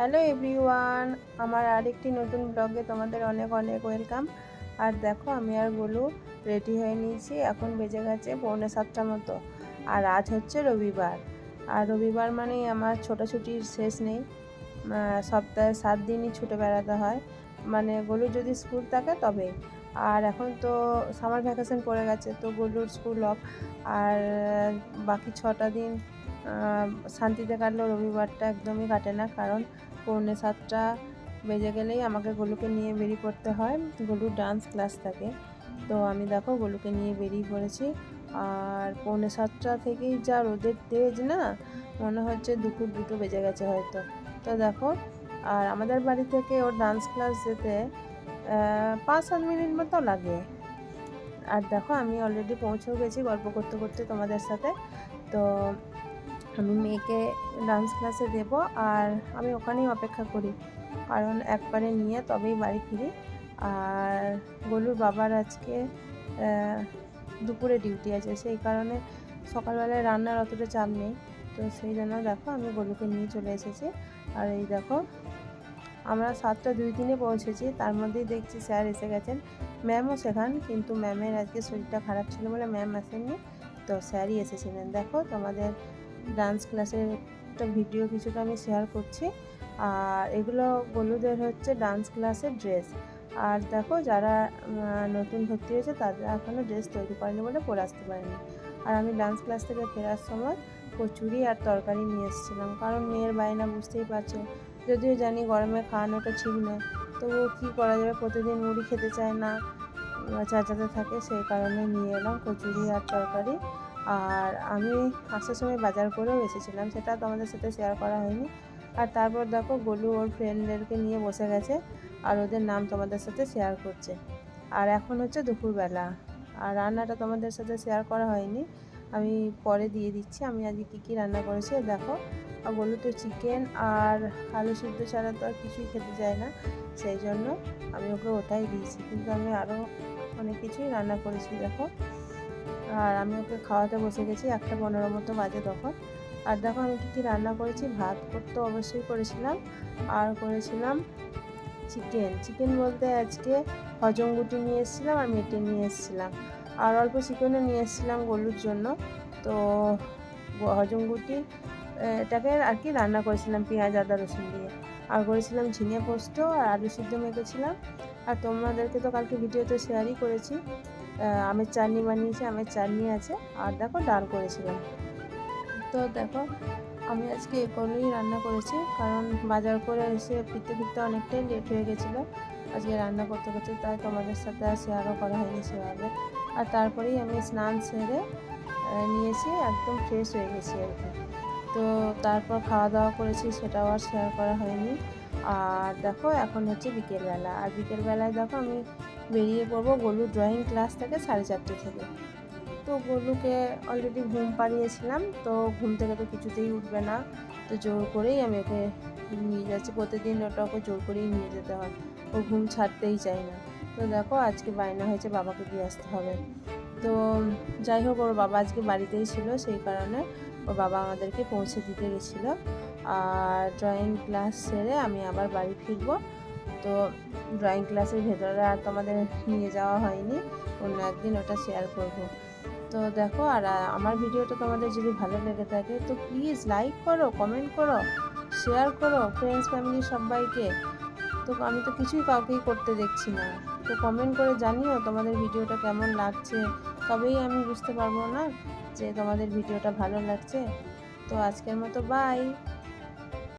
Hello everyone, আমার আরেকটি নতুন ব্লগে তোমাদের অনেক অনেক ওয়েলকাম। আর দেখো, আমি আর গোলু রেডি হয়ে নিয়েছি, এখন বেজে গেছে পৌনে সাতটা মতো। আর আজ হচ্ছে রবিবার। আর রবিবার মানেই আমার ছোটাছুটির শেষ নেই। সপ্তাহে সাত দিনই ছুটে বেড়াতে হয়। মানে গলু যদি স্কুল থাকে তবে আর এখন তো সামার ভ্যাকেশন পড়ে গেছে, তো গলুর স্কুল অফ। আর বাকি ছটা দিন শান্তিতে কাটলেও রবিবারটা একদমই কাটে না, কারণ পৌনে সাতটা বেজে গেলেই আমাকে গলুকে নিয়ে বেরিয়ে পড়তে হয়। গোলুর ডান্স ক্লাস থাকে। তো আমি দেখো গলুকে নিয়ে বেরিয়ে পড়েছি। আর পৌনে সাতটা থেকেই যা রোদের তেজ না, মনে হচ্ছে দুপুর দুটো বেজে গেছে হয়তো। তো দেখো, আর আমাদের বাড়ি থেকে ওর ডান্স ক্লাস যেতে পাঁচ সাত মিনিট মতো লাগে। আর দেখো আমি অলরেডি পৌঁছেও গেছি গল্প করতে করতে তোমাদের সাথে। তো আমি মেয়েকে ডান্স ক্লাসে দেব আর আমি ওখানেই অপেক্ষা করি। কারণ একবারে নিয়ে তবেই বাড়ি ফিরি। আর গোলুর বাবার আজকে দুপুরে ডিউটি আছে। সেই কারণে সকালবেলায় রান্নার অতটা চাপ নেই। তো সেই জন্য দেখো আমি গোলুকে নিয়ে চলে এসেছি। আর এই দেখো, আমরা সাতটা দুই দিনে পৌঁছেছি। তার মধ্যেই দেখছি স্যার এসে গেছেন। ম্যামও সেখান, কিন্তু ম্যামের আজকে শরীরটা খারাপ ছিল বলে ম্যাম আসেননি। তো স্যারই এসেছিলেন। দেখো তোমাদের ডান্স ক্লাসের একটা ভিডিও কিছুটা আমি শেয়ার করছি। আর এগুলো গলুদের হচ্ছে ডান্স ক্লাসের ড্রেস আর দেখো যারা নতুন ভর্তি হয়েছে তারা এখনও ড্রেস তৈরি করেনি বলে পরে আসতে পারেনি। আর আমি ডান্স ক্লাস থেকে ফেরার সময় কচুরি আর তরকারি নিয়ে এসেছিলাম। কারণ মেয়ের বায়না বুঝতেই পারছ। যদিও জানি গরমে খাওয়ানোটা ঠিক নয়। তবুও কী করা যাবে? প্রতিদিন মুড়ি খেতে চায় না। চেঁচাতে থাকে। সেই কারণে নিয়ে এলাম কচুরি আর তরকারি। আর আমি আসার সময় বাজার করেও এসেছিলাম, সেটা তোমাদের সাথে শেয়ার করা হয়নি। আর তারপর দেখো গোলু ওর ফ্রেন্ডদেরকে নিয়ে বসে গেছে আর ওদের নাম তোমাদের সাথে শেয়ার করছে। আর এখন হচ্ছে দুপুরবেলা আর রান্নাটা তোমাদের সাথে শেয়ার করা হয়নি। আমি পরে দিয়ে দিচ্ছি, আমি আজকে কী কী রান্না করেছি দেখো। আর গোলু তো চিকেন আর আলু সিদ্ধ ছাড়া তো আর কিছুই খেতে চায় না, সেই জন্য আমি ওকে ওটাই দিয়েছি। কিন্তু আমি আরও অনেক কিছুই রান্না করেছি, দেখো। আর আমি ওকে খাওয়াতে বসে গেছি একটা পনেরো মতো বাজে তখন। আর দেখো আমি কী কী রান্না করেছি ভাত করতে অবশ্যই করেছিলাম। আর করেছিলাম চিকেন। চিকেন বলতে আজকে হজমগুটি নিয়ে এসেছিলাম আর মেটে নিয়ে এসেছিলাম। আর অল্প চিকেনও নিয়ে এসেছিলাম গলুর জন্য। তো হজম আহ, এটাকে আর কি রান্না করেছিলাম পেঁয়াজ আদা রসুন দিয়ে। আর করেছিলাম ঝিঙে পোস্ত আর আলু সিদ্ধ মেখেছিলাম। আর তোমাদেরকে তো কালকে ভিডিওতে শেয়ারই করেছি। আমের চাটনি বানিয়েছি, আমের চাটনি আছে। আর দেখো ডাল করেছিলাম। তো দেখো, আমি আজকে এগুলোই রান্না করেছি, কারণ বাজার করে এসে ফিরতে ফিরতে অনেকটাই লেট হয়ে গেছিল। আজকে রান্না করতে করতে তাই তোমাদের সাথে আর শেয়ারও করা হয়নি সেভাবে। আর তারপরেই আমি স্নান সেরে নিয়েছি, একদম ফ্রেশ হয়ে গেছি আর কি। তো তারপর খাওয়া দাওয়া করেছি, সেটাও আর শেয়ার করা হয়নি। আর দেখো, এখন হচ্ছে বিকেলবেলা। আর বিকেলবেলায় দেখো আমি বেরিয়ে পড়ব গলু ড্রয়িং ক্লাস থেকে সাড়ে চারটে থেকে। তো গলুকে অলরেডি ঘুম পাড়িয়েছিলাম, তো ঘুম থেকে তো কিছুতেই উঠবে না। তো জোর করেই আমি ওকে নিয়ে যাচ্ছি, প্রতিদিন ওটা ওকে জোর করেই নিয়ে যেতে হয়। ও ঘুম ছাড়তেই চায় না। তো দেখো আজকে বায়না হয়েছে বাবাকে দিয়ে আসতে হবে। তো যাই হোক, ওর বাবা আজকে বাড়িতেই ছিল, সেই কারণে ওর বাবা আমাদেরকে পৌঁছে দিতে গেছিল। আর ড্রয়িং ক্লাস সেরে আমি আবার বাড়ি ফিরবো। তো ড্রয়িং ক্লাসের ভেতরে আর তোমাদের নিয়ে যাওয়া হয়নি, অন্য একদিন ওটা শেয়ার করব। তো দেখো, আর আমার ভিডিওটা তোমাদের যদি ভালো লেগে থাকে, তো প্লিজ লাইক করো কমেন্ট করো শেয়ার করো ফ্রেন্ডস ফ্যামিলি সবাইকে। তো আমি তো কিছুই কাউকেই করতে দেখছি না। তো কমেন্ট করে জানিও তোমাদের ভিডিওটা কেমন লাগছে। তবেই আমি বুঝতে পারব না যে তোমাদের ভিডিওটা ভালো লাগছে। তো আজকের মতো বাই